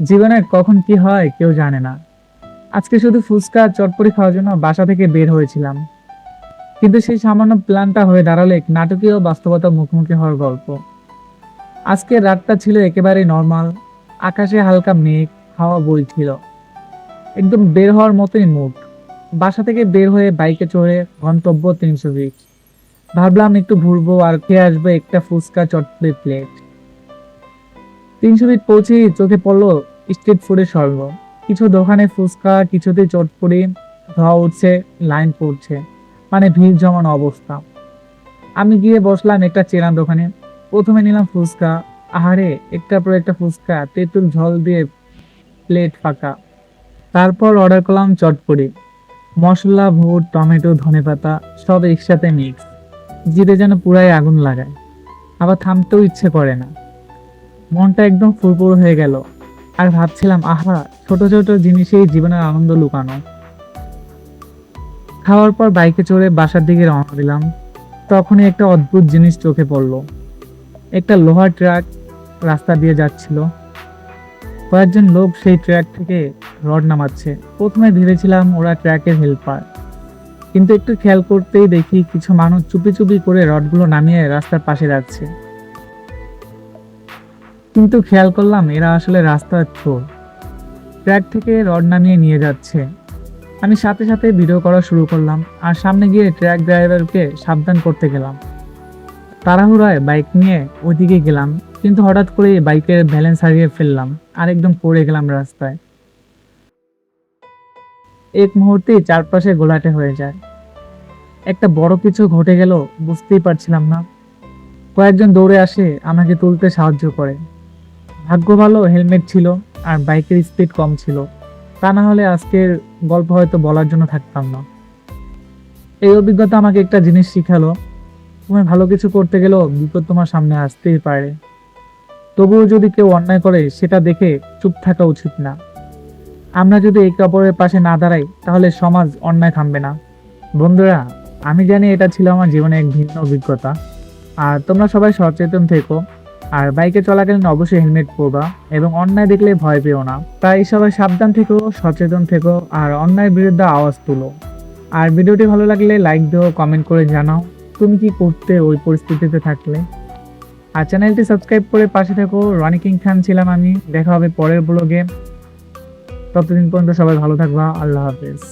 জীবনে কখন কি হয় কেউ জানে না। আজকে শুধু ফুচকা আর চটপটি খাওয়ার জন্য বাসা থেকে বের হয়েছিলাম। কিন্তু সেই সামান্য প্ল্যানটা হয়ে দাঁড়াল এক নাটকীয় বাস্তবতা মুখোমুখি হওয়ার গল্প। আজকের রাতটা ছিল একেবারে নর্মাল আকাশে হালকা মেঘ, হাওয়া বইছিল। একদম বের হওয়ার মতোই মুড বাসা থেকে বের হয়ে বাইকে চড়ে গন্তব্য তিনশো বিচ ভাবলাম একটু ঘুরবো আর খেয়ে আসব একটা ফুচকা চটপটি প্লেট তিনশো ফিট পৌঁছেই চোখে পড়ল স্ট্রিট ফুডের স্বর্গ। কিছু দোকানে ফুচকা, কিছুতে চটপটি, ধোয়া উঠছে লাইন পড়ছে। মানে ভিড় জমানো অবস্থা। আমি গিয়ে বসলাম একটা চেনা দোকানে। প্রথমে নিলাম ফুচকা। আহারে, একটার পর একটা ফুচকা, তেঁতুল ঝল দিয়ে প্লেট ফাঁকা। তারপর অর্ডার করলাম চটপটি। মশলা, ভুট, টমেটো, ধনেপাতা, সব একসাথে মিক্স জিরে যেন পুরাই আগুন লাগায়। আবার থামতেও ইচ্ছে করে না। মনটা একদম ফুরফুর হয়ে গেল। আর ভাবছিলাম, আহা, ছোট ছোট জিনিসেই জীবনের আনন্দ লুকানো। খাওয়ার পর বাইকে চড়ে বাসার দিকে রওনা দিলাম। তখনই একটা অদ্ভুত জিনিস চোখে পড়ল। একটা লোহার ট্রাক রাস্তা দিয়ে যাচ্ছিল। কয়েকজন লোক সেই ট্র্যাক থেকে রড নামাচ্ছে। প্রথমে ভেবেছিলাম ওরা ট্র্যাকের হেল্পার। কিন্তু একটু খেয়াল করতেই দেখি কিছু মানুষ চুপি চুপি করে রডগুলো নামিয়ে রাস্তার পাশে রাখছে। কিন্তু খেয়াল করলাম এরা আসলে রাস্তার চোর ট্র্যাক থেকে রড নামিয়ে নিয়ে যাচ্ছে। আমি সাথে সাথে ভিডিও করা শুরু করলাম আর সামনে গিয়ে ট্র্যাক ড্রাইভারকে সাবধান করতে গেলাম। তাড়াহুড়ায় বাইক নিয়ে ওইদিকে গেলাম, কিন্তু হঠাৎ করে বাইকের ব্যালেন্স হারিয়ে ফেললাম আর একদম পড়ে গেলাম রাস্তায়। এক মুহূর্তেই চারপাশে গোলাটে হয়ে যায়। একটা বড় কিছু ঘটে গেল, বুঝতেই পারছিলাম না। কয়েকজন দৌড়ে আসে আমাকে তুলতে সাহায্য করে। ভাগ্য ভালো, হেলমেট ছিল আর বাইকের স্পিড কম ছিল। তা না হলে আজকের গল্প হয়তো বলার জন্য থাকতাম না। এই অভিজ্ঞতা আমাকে একটা জিনিস শিখালো। তুমি ভালো কিছু করতে গেলেও বিপদ তোমার সামনে আসতেই পারে। তবুও যদি কেউ অন্যায় করে, সেটা দেখে চুপ থাকা উচিত না। আমরা যদি একে অপরের পাশে না দাঁড়াই, তাহলে সমাজ অন্যায় থামবে না। বন্ধুরা, আমি জানি এটা ছিল আমার জীবনে এক ভিন্ন অভিজ্ঞতা। আর তোমরা সবাই সচেতন থেকো। আর বাইকে চলাকালীন অবশ্যই হেলমেট পরবা এবং অন্যায় দেখলে ভয় পেও না। তাই সবাই সাবধান থেকো, সচেতন থেকো আর অন্যায়ের বিরুদ্ধে আওয়াজ তুলো। আর ভিডিওটি ভালো লাগলে লাইক দিও কমেন্ট করে জানাও তুমি কি করতে ওই পরিস্থিতিতে থাকলে। আর চ্যানেলটি সাবস্ক্রাইব করে পাশে থেকো। রনি কিং খান ছিলাম আমি। দেখা হবে পরের ব্লগে ততদিন পর্যন্ত সবাই ভালো থাকবা। আল্লাহ হাফেজ।